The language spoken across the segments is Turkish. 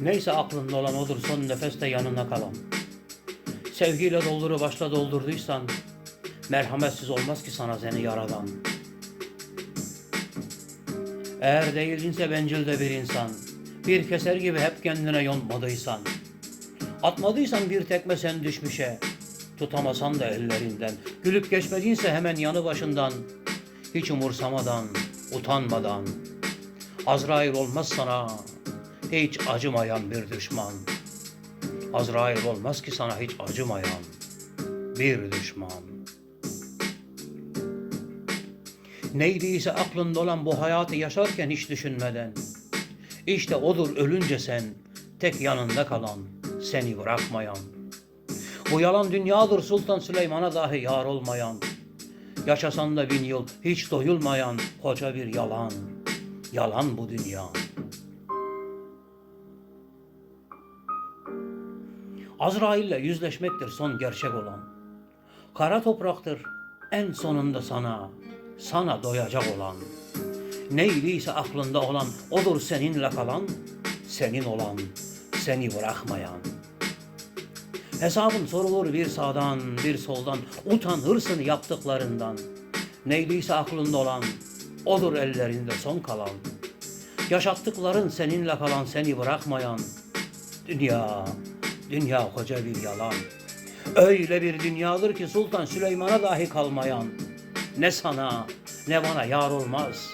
Neyse aklında olan odur son nefeste yanına kalan. Sevgiyle dolduru başla doldurduysan, merhametsiz olmaz ki sana seni yaradan. Eğer değilinse bencil de bir insan, bir keser gibi hep kendine yontmadıysan, atmadıysan bir tekme sen düşmüşe, tutamasan da ellerinden, gülüp geçmediyse hemen yanı başından, hiç umursamadan, utanmadan, Azrail olmaz sana hiç acımayan bir düşman. Azrail olmaz ki sana hiç acımayan bir düşman. Neydiyse aklında olan bu hayatı yaşarken hiç düşünmeden. İşte odur ölünce sen tek yanında kalan, seni bırakmayan. Bu yalan dünyadır Sultan Süleyman'a dahi yar olmayan. Yaşasan da bin yıl hiç doyulmayan koca bir yalan. Yalan bu dünya. Azrail'le yüzleşmektir son gerçek olan. Kara topraktır en sonunda sana, sana doyacak olan. Neydiyse aklında olan odur seninle kalan, senin olan, seni bırakmayan. Hesabın sorulur bir sağdan bir soldan, utanırsın yaptıklarından. Neydiyse aklında olan odur ellerinde son kalan. Yaşattıkların seninle kalan seni bırakmayan. Dünya, dünya koca bir yalan. Öyle bir dünyadır ki Sultan Süleyman'a dahi kalmayan. Ne sana ne bana yar olmaz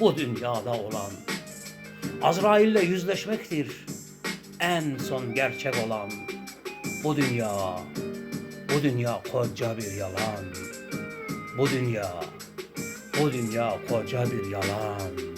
bu dünyada olan. Azrail'le yüzleşmektir en son gerçek olan. Bu dünya, bu dünya koca bir yalan. Bu dünya, bu dünya koca bir yalan.